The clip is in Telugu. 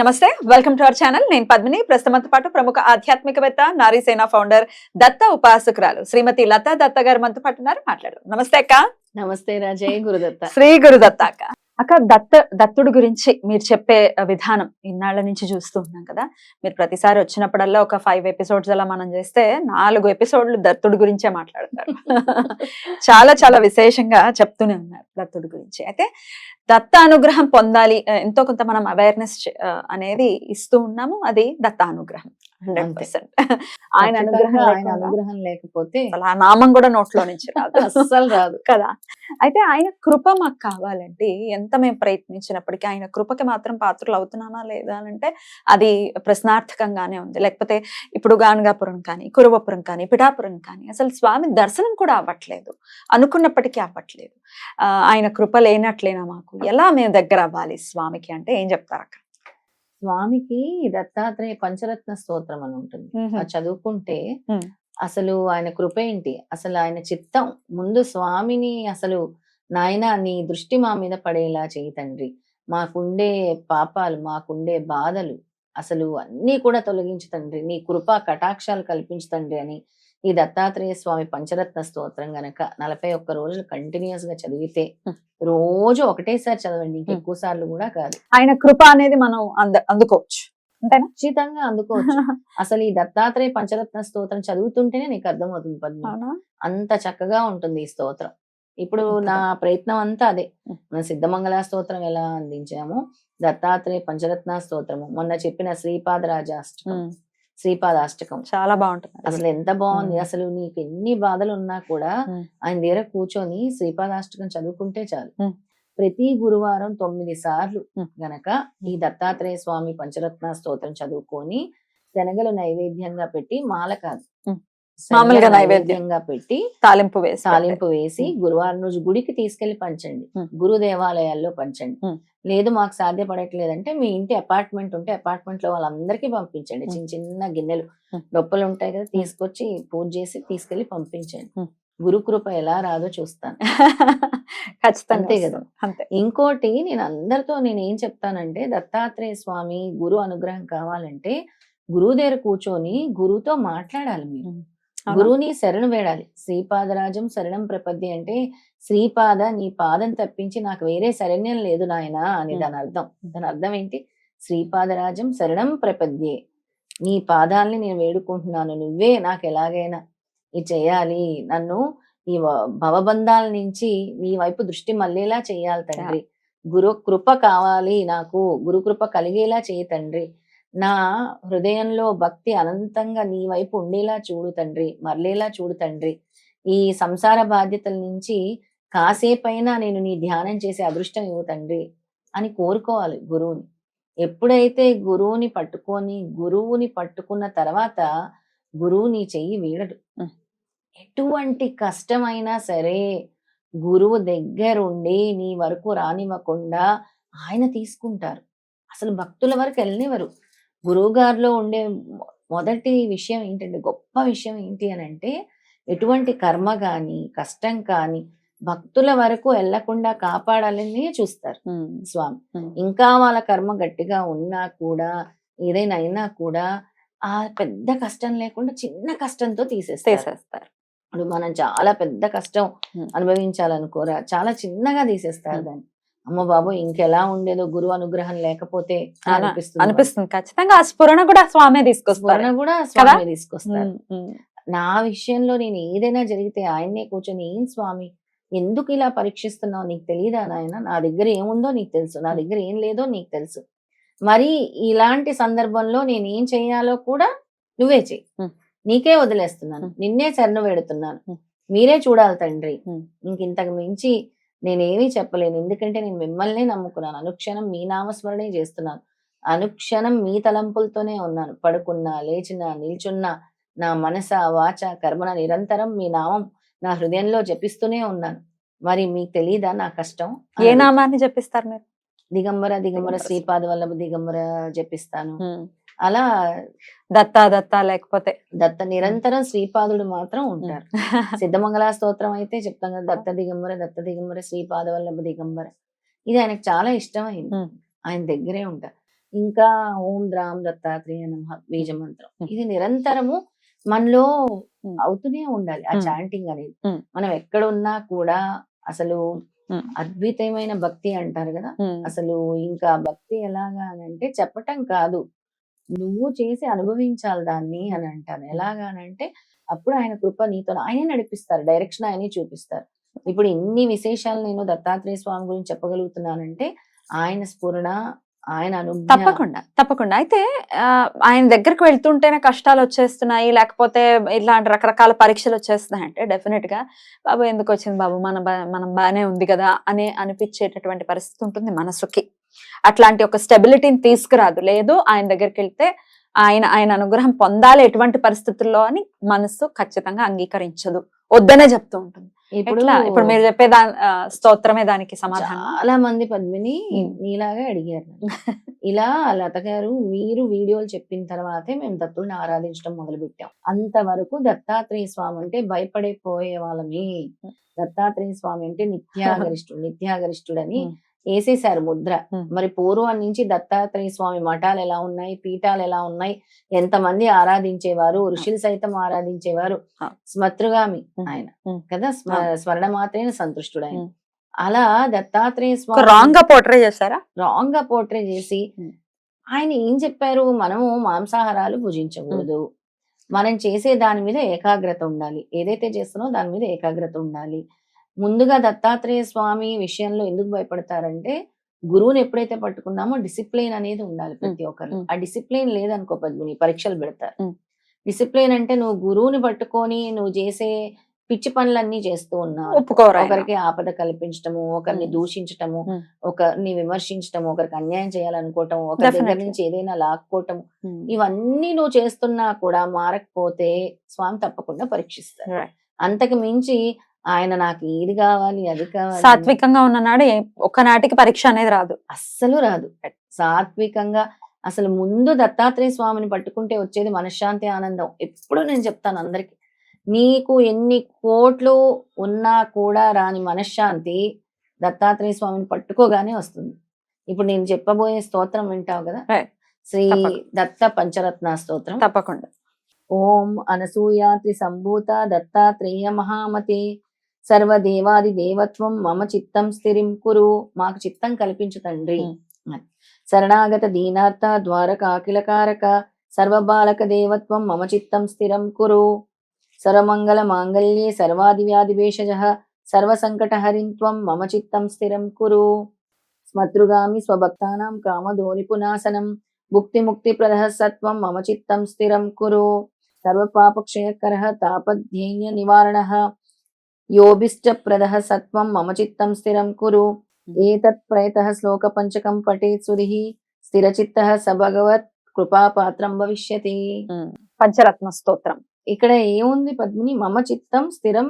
నమస్తే వెల్కమ్ టు అవర్ ఛానల్. నేను పద్మిని. ప్రస్తుతంతో పాటు ప్రముఖ ఆధ్యాత్మికవేత్త నారీసేన ఫౌండర్ దత్త ఉపాసకురాలు శ్రీమతి లతా దత్త గారు మనతో పాటు ఉన్నారు. మాట్లాడు నమస్తే అక్క. నమస్తే రాజయ్ గురుదత్త. శ్రీ గురు దత్త అక్క. అక్క దత్త దత్తుడు గురించి మీరు చెప్పే విధానం ఇన్నాళ్ళ నుంచి చూస్తూ ఉన్నాం కదా. మీరు ప్రతిసారి వచ్చినప్పుడల్లా ఒక ఫైవ్ ఎపిసోడ్స్ అలా మనం చేస్తే నాలుగు ఎపిసోడ్లు దత్తుడు గురించే మాట్లాడతారు. చాలా చాలా విశేషంగా చెప్తూనే ఉన్నారు దత్తుడి గురించి. అయితే దత్త అనుగ్రహం పొందాలి ఎంతో కొంత మనం అవేర్నెస్ అనేది ఇస్తూ ఉన్నాము. అది దత్త అనుగ్రహం హండ్రెడ్ అంతే. పర్సెంట్ ఆయన అనుగ్రహం ఆయన అనుగ్రహం లేకపోతే అసలు ఆ నామం కూడా నోట్లో నుంచి రాదు. అస్సలు రాదు. కదా? అయితే ఆయన కృప మాకు కావాలంటే ఎంత మేము ప్రయత్నించినప్పటికీ ఆయన కృపకి మాత్రం పాత్రలు అవుతున్నామా లేదా అని అంటే అది ప్రశ్నార్థకంగానే ఉంది. లేకపోతే ఇప్పుడు గానుగాపురం కానీ కురువపురం కానీ పిఠాపురం కానీ అసలు స్వామి దర్శనం కూడా అవ్వట్లేదు. అనుకున్నప్పటికీ అవ్వట్లేదు. ఆయన కృప లేనట్లేనా మాకు? ఎలా మేము దగ్గర అవ్వాలి స్వామికి అంటే ఏం చెప్తారు అక్క స్వామికి దత్తాత్రేయ పంచరత్న స్తోత్రం అని ఉంటుంది. చదువుకుంటే. అసలు ఆయన కృప ఏంటి? అసలు ఆయన చిత్తం ముందు స్వామిని అసలు నాయన నీ దృష్టి మా మీద పడేలా చేయి తండ్రి. మాకుండే పాపాలు మాకుండే బాధలు అసలు అన్నీ కూడా తొలగించు తండ్రి. నీ కృపా కటాక్షాలు కల్పించు తండ్రి అని ఈ దత్తాత్రేయ స్వామి పంచరత్న స్తోత్రం గనక నలభై ఒక్క రోజులు కంటిన్యూస్గా చదివితే. రోజు ఒకటేసారి చదవండి. ఇంకెక్కువ సార్లు కూడా కాదు. ఆయన కృప అనేది మనం అంద అందుకోవచ్చు. అంతేనా? ఖచ్చితంగా అందుకోవచ్చు. అసలు ఈ దత్తాత్రేయ పంచరత్న స్తోత్రం చదువుతుంటేనే నీకు అర్థమవుతుంది పద్మ. అవునా? అంత చక్కగా ఉంటుంది ఈ స్తోత్రం. ఇప్పుడు. నా ప్రయత్నం అంతా అదే. మన సిద్ధమంగళ స్తోత్రం ఎలా అందించాము దత్తాత్రేయ పంచరత్న స్తోత్రము. మొన్న చెప్పిన శ్రీపాద రాజాష్టకం ఉమ్, శ్రీపాదాష్టకం చాలా బాగుంటుంది అసలు ఎంత బాగుంది. అసలు నీకు ఎన్ని బాధలు ఉన్నా కూడా. ఆయన దగ్గర కూర్చొని శ్రీపాదాష్టకం చదువుకుంటే చాలు. ప్రతి గురువారం తొమ్మిది సార్లు. గనక ఈ దత్తాత్రేయ స్వామి పంచరత్న స్తోత్రం చదువుకొని శనగలు నైవేద్యంగా పెట్టి మాల కాదు మామూలుగా నైవేద్యం. నైవేద్యంగా పెట్టి తాలింపు వేసి తాలింపు వేసి. గురువారం రోజు గుడికి తీసుకెళ్ళి పంచండి. గురు దేవాలయాల్లో పంచండి. లేదు మాకు సాధ్యపడట్లేదంటే మీ ఇంటి అపార్ట్మెంట్ ఉంటే అపార్ట్మెంట్లో వాళ్ళందరికీ పంపించండి. చిన్న చిన్న గిన్నెలు. డొప్పలు ఉంటాయి కదా తీసుకొచ్చి పూజ చేసి తీసుకెళ్ళి పంపించండి ఉం. గురు కృప ఎలా రాదో చూస్తాను ఖచ్చితంగా అంతే కదా. అంతే ఇంకోటి నేను అందరితో నేను ఏం చెప్తానంటే దత్తాత్రేయ స్వామి గురు అనుగ్రహం కావాలంటే గురువు దగ్గర కూర్చొని గురువుతో మాట్లాడాలి మీరు? గురువుని శరణు వేడాలి. శ్రీపాదరాజం శరణం ప్రపద్ది అంటే శ్రీపాద నీ పాదం తప్పించి నాకు వేరే శరణ్యం లేదు నాయనా అని. దాని అర్థం దాని అర్థం ఏంటి శ్రీపాదరాజం శరణం ప్రపద్యే. నీ పాదాల్ని నేను వేడుకుంటున్నాను. నువ్వే నాకు ఎలాగైనా ఇది చేయాలి. నన్ను ఈ భవబంధాల నుంచి నీ వైపు దృష్టి మళ్ళేలా చేయాలి తండ్రి. గురు కృప కావాలి నాకు. గురు కృప కలిగేలా చేయి తండ్రి. నా హృదయంలో భక్తి అనంతంగా నీ వైపు ఉండేలా చూడు తండ్రి మరలేలా చూడు తండ్రి. ఈ సంసార బాధ్యతల నుంచి కాసేపైనా నేను నీ ధ్యానం చేసే అదృష్టం ఇవ్వు తండ్రి అని కోరుకోవాలి గురువుని. ఎప్పుడైతే గురువుని పట్టుకొని గురువుని పట్టుకున్న తర్వాత గురువు నీ చెయ్యి వీడడు. ఎటువంటి కష్టమైనా సరే గురువు దగ్గరుండి నీ వరకు రానివ్వకుండా ఆయన తీసుకుంటారు. అసలు భక్తుల వరకు వెళ్ళనివ్వరు. గురువు గారిలో ఉండే మొదటి విషయం ఏంటంటే గొప్ప విషయం ఏంటి అని అంటే ఎటువంటి కర్మ కానీ కష్టం కానీ భక్తుల వరకు వెళ్ళకుండా కాపాడాలని చూస్తారు స్వామి. ఇంకా వాళ్ళ కర్మ గట్టిగా ఉన్నా కూడా ఏదైనా అయినా కూడా ఆ పెద్ద కష్టం లేకుండా చిన్న కష్టంతో తీసేస్తారు తీసేస్తారు ఇప్పుడు మనం చాలా పెద్ద కష్టం. అనుభవించాలనుకోరా చాలా చిన్నగా తీసేస్తారు. దాన్ని అమ్మ బాబు ఇంకెలా ఉండేదో గురువు అనుగ్రహం లేకపోతే అనిపిస్తుంది ఖచ్చితంగా ఆ స్ఫురణ కూడా స్వామే తీసుకొస్తారు. కూడా స్వామి తీసుకొస్తారు. నా విషయంలో నేను ఏదైనా జరిగితే ఆయన్నే కూర్చొని ఏం స్వామి ఎందుకు ఇలా పరీక్షిస్తున్నావు? నీకు తెలియదా నాయన? నా దగ్గర ఏముందో నీకు తెలుసు. నా దగ్గర ఏం లేదో నీకు తెలుసు. మరి ఇలాంటి సందర్భంలో నేను ఏం చేయాలో కూడా నువ్వే చెయ్యి. నీకే వదిలేస్తున్నాను. నిన్నే శరణు వేడుతున్నాను. మీరే చూడాలి తండ్రి. ఇంక ఇంతకు మించి నేనేమీ చెప్పలేను. ఎందుకంటే నేను మిమ్మల్నే నమ్ముకున్నాను. అనుక్షణం మీ నామస్మరణే చేస్తున్నాను. అనుక్షణం మీ తలంపులతోనే ఉన్నాను. పడుకున్నా లేచినా నిల్చున్నా నా మనస వాచ కర్మన నిరంతరం మీ నామం నా హృదయంలో జపిస్తూనే ఉన్నాను. మరి మీకు తెలీదా నా కష్టం? ఏ నామాన్ని చెప్పిస్తారు మీరు? దిగంబర దిగంబర శ్రీపాద వల్లభ దిగంబర జపిస్తాను. అలా దత్తా దత్తా లేకపోతే దత్త నిరంతరం శ్రీపాదుడు మాత్రం ఉంటారు సిద్ధమంగళ స్తోత్రం అయితే చెప్తాం కదా దత్త దిగంబర దత్త దిగంబర శ్రీపాద వల్లభ దిగంబర ఇది ఆయనకు చాలా ఇష్టమైంది. ఆయన దగ్గరే ఉంటారు ఇంకా ఓం ద్రాం దత్తాత్రేయ నమః బీజ మంత్రం. ఇది నిరంతరము మనలో. అవుతూనే ఉండాలి ఆ. చాంటింగ్ అనేది. మనం ఎక్కడున్నా కూడా అసలు. అద్భుతమైన భక్తి అంటారు కదా అసలు ఇంకా భక్తి ఎలాగా అని అంటే చెప్పటం కాదు నువ్వు చేసి అనుభవించాలి దాన్ని అని అంటాను. ఎలాగా అని అంటే అప్పుడు ఆయన కృప నీతో ఆయనే నడిపిస్తారు. డైరెక్షన్ ఆయనే చూపిస్తారు. ఇప్పుడు ఇన్ని విశేషాలు నేను దత్తాత్రేయ స్వామి గురించి చెప్పగలుగుతున్నానంటే ఆయన స్ఫురణ ఆయన తప్పకుండా తప్పకుండా. అయితే ఆయన దగ్గరకు వెళ్తుంటేనే కష్టాలు వచ్చేస్తున్నాయి లేకపోతే ఇలాంటి రకరకాల పరీక్షలు వచ్చేస్తున్నాయి అంటే డెఫినెట్గా బాబు ఎందుకు వచ్చింది బాబు? మన మనం బాగానే ఉంది కదా? అని అనిపించేటటువంటి పరిస్థితి ఉంటుంది మనసుకి. అట్లాంటి ఒక స్టెబిలిటీని తీసుకురాదు. లేదు ఆయన దగ్గరికి వెళ్తే ఆయన ఆయన అనుగ్రహం పొందాలి ఎటువంటి పరిస్థితుల్లో అని మనసు ఖచ్చితంగా అంగీకరించదు. వద్దనే చెప్తూ ఉంటుంది. ఇప్పుడు మీరు చెప్పే దా స్తోత్రమే దానికి సమాధానం. చాలా మంది పద్మిని. నీలాగా అడిగారు. ఇలా లత గారు మీరు వీడియోలు చెప్పిన తర్వాతే మేము దత్తుడిని ఆరాధించడం మొదలు పెట్టాం అంతవరకు దత్తాత్రేయ స్వామి అంటే భయపడే పోయే వాళ్ళమి. దత్తాత్రేయ స్వామి అంటే నిత్యాగరిష్ఠుడు నిత్యాగరిష్ఠుడని. వేసేశారు ముద్ర. మరి పూర్వం నుంచి దత్తాత్రేయ స్వామి మఠాలు ఎలా ఉన్నాయి? పీఠాలు ఎలా ఉన్నాయి? ఎంతమంది ఆరాధించేవారు? ఋషులు సైతం ఆరాధించేవారు. స్మతృగామి. ఆయన. కదా? స్మ- స్మరణ మాత్రమే సంతుష్టుడు ఆయన. అలా దత్తాత్రేయ స్వామి రాంగ్గా పోర్ట్రే చేశారా? రాంగ్గా పోర్ట్రే చేసి. ఆయన ఏం చెప్పారు? మనము మాంసాహారాలు భుజించకూడదు. మనం చేసే దాని మీద ఏకాగ్రత ఉండాలి. ఏదైతే చేస్తున్నామో దాని మీద ఏకాగ్రత ఉండాలి. ముందుగా దత్తాత్రేయ స్వామి విషయంలో ఎందుకు భయపడతారంటే గురువుని ఎప్పుడైతే పట్టుకున్నామో డిసిప్లిన్ అనేది ఉండాలి ప్రతి ఒక్కరు. ఆ డిసిప్లిన్ లేదనుకో పద్మిని పరీక్షలు పెడతారు. డిసిప్లిన్ అంటే నువ్వు గురువుని పట్టుకొని నువ్వు చేసే పిచ్చి పనులన్నీ చేస్తూ ఉన్నావు. ఒకరికి ఆపద కల్పించటము ఒకరిని. దూషించటము. ఒకరిని విమర్శించటము ఒకరికి అన్యాయం చేయాలనుకోవటం ఒకరి దగ్గర. నుంచి ఏదైనా లాక్కోవటం. ఇవన్నీ నువ్వు చేస్తున్నా కూడా మారకపోతే స్వామి తప్పకుండా పరీక్షిస్తారు. అంతకు మించి ఆయన నాకు ఇది కావాలి అది కావాలి సాత్వికంగా ఉన్ననాడు ఒక్కనాటికి పరీక్ష అనేది రాదు. అస్సలు రాదు. సాత్వికంగా అసలు ముందు దత్తాత్రేయ స్వామిని పట్టుకుంటే వచ్చేది మనశ్శాంతి ఆనందం. ఎప్పుడు నేను చెప్తాను అందరికి. నీకు ఎన్ని కోట్లు ఉన్నా కూడా రాని మనశ్శాంతి దత్తాత్రేయ స్వామిని పట్టుకోగానే వస్తుంది. ఇప్పుడు నేను చెప్పబోయే స్తోత్రం వింటావు కదా. శ్రీ. దత్త పంచరత్న స్తోత్రం. తప్పకుండా. ఓం అనసూయాత్రి సంభూత దత్తాత్రేయ మహామతే సర్వదేవాది దేవత్వం మమ చిత్తం స్థిరిం కురు. మాకు చిత్తం కల్పించు తండ్రి. శరణాగత దీనార్థ ద్వారకాకిలకారక సర్వబాలక దేవత్వం మమ చిత్తం స్థిరం కురు. సర్వమంగళ మాంగళ్యే సర్వాది వ్యాధి భేషజ సర్వసంకట హరింత్వం మమ చిత్తం స్థిరం కురు. స్మతృగామి స్వభక్తానాం కామధోని పునాసనం భుక్తి ముక్తి ప్రదః సత్వం మమ చిత్తం స్థిరం కురు. సర్వపాపక్షయకర తాపధ్యేయ నివారణ యోభిష్ట ప్రదః సత్వం మమ చిత్తం స్థిరం కురు. ఏతత్ ప్రయతః శ్లోక పంచకం పఠేత్ సురిః స్థిరచిత్తః స భగవత్ కృపాపాత్రం భవిష్యతి. పంచరత్న స్తోత్రం. ఇక్కడ ఏముంది పద్మిని? మమ చిత్తం స్థిరం